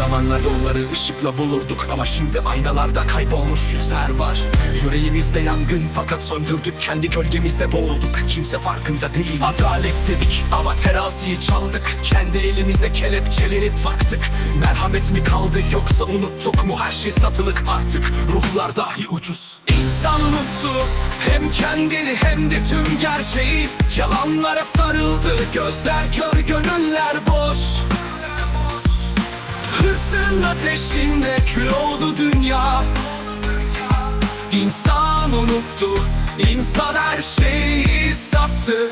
zamanlar yolları ışıkla bulurduk Ama şimdi aynalarda kaybolmuş yüzler var. Yüreğimizde yangın fakat söndürdük Kendi gölgemizde boğulduk. Kimse farkında değil. Adalet dedik ama teraziyi çaldık. Kendi elimize kelepçeleri taktık. Merhamet mi kaldı yoksa unuttuk mu? Her şey satılık artık. Ruhlar dahi ucuz. İnsan unuttu hem kendini hem de tüm gerçeği. Yalanlara sarıldı gözler kör gönüller boş Hırsın ateşinde kül oldu dünya. İnsan unuttu, insan her şeyi sattı.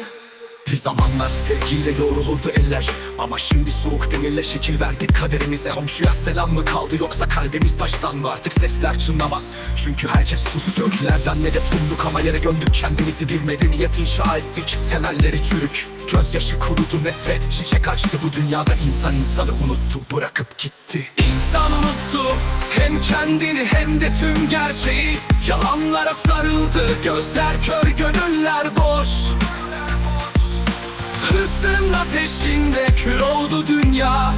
Bir zamanlar sevgiyle yoğrulurdu eller Ama şimdi soğuk demirle şekil verdik kaderimize Komşuya selam mı kaldı yoksa kalbimiz taştan mı? Artık sesler çınlamaz. Çünkü herkes sustu Göklerden medet umduk ama yere gömdük. Kendimizi Bir medeniyet inşa ettik temelleri çürük Gözyaşı kurudu nefret. Çiçek açtı bu dünyada insan insanı unuttu bırakıp gitti. İnsan unuttu hem kendini hem de tüm gerçeği. Yalanlara sarıldı gözler kör gönüller boş. Hırsın ateşinde kül oldu dünya.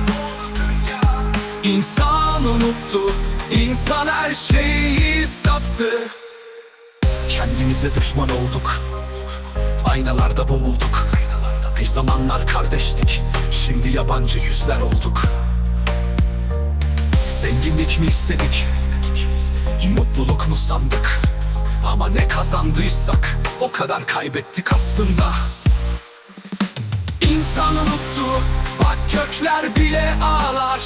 İnsan unuttu, insan her şeyi sattı. Kendimize düşman olduk. Aynalarda boğulduk Bir zamanlar kardeştik Şimdi yabancı yüzler olduk. Zenginlik mi istedik? Mutluluk mu sandık? Ama ne kazandıysak O kadar kaybettik aslında. İnsan unuttu Bak kökler bile ağlar.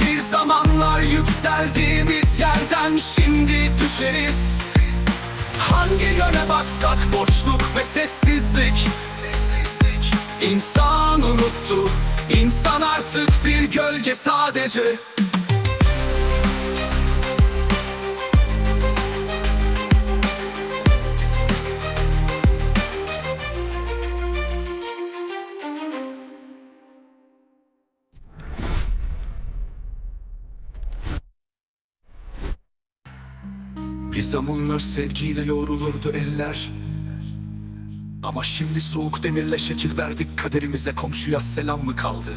Bir zamanlar yükseldiğimiz yerden şimdi düşeriz. Hangi yöne baksak boşluk ve sessizlik İnsan unuttu İnsan artık bir gölge sadece. Bir zamanlar sevgiyle yoğrulurdu eller Ama şimdi soğuk demirle şekil verdik. Kaderimize komşuya selam mı kaldı?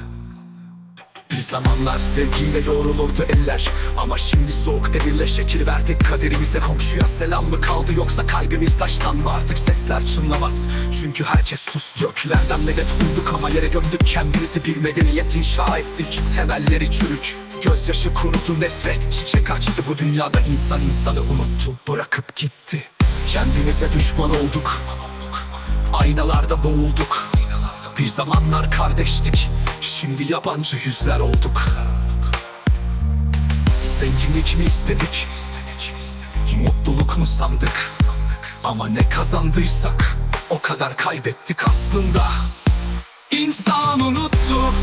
Bir zamanlar sevgiyle yoğrulurdu eller. Ama şimdi soğuk demirle şekil verdik. Kaderimize komşuya selam mı kaldı? Yoksa kalbimiz taştan mı? Artık sesler çınlamaz. Çünkü herkes sus. Göklerden medet umduk ama yere gömdük kendimizi. Bir medeniyet inşa ettik. Temelleri çürük. Gözyaşı kurudu nefret. Çiçek açtı. Bu dünyada insan insanı unuttu. Bırakıp gitti. Kendimize düşman olduk Aynalarda boğulduk. Bir zamanlar kardeştik. Şimdi yabancı yüzler olduk. Zenginlik mi istedik? Mutluluk mu sandık? Ama ne kazandıysak O kadar kaybettik aslında. İnsan unuttu.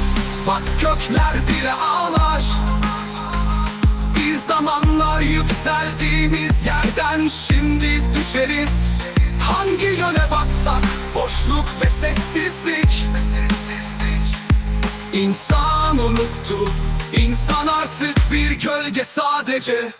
Bak gökler bile ağlar. Bir zamanlar yükseldiğimiz yerden şimdi düşeriz Hangi yöne baksak boşluk ve sessizlik. İnsan unuttu İnsan artık bir gölge sadece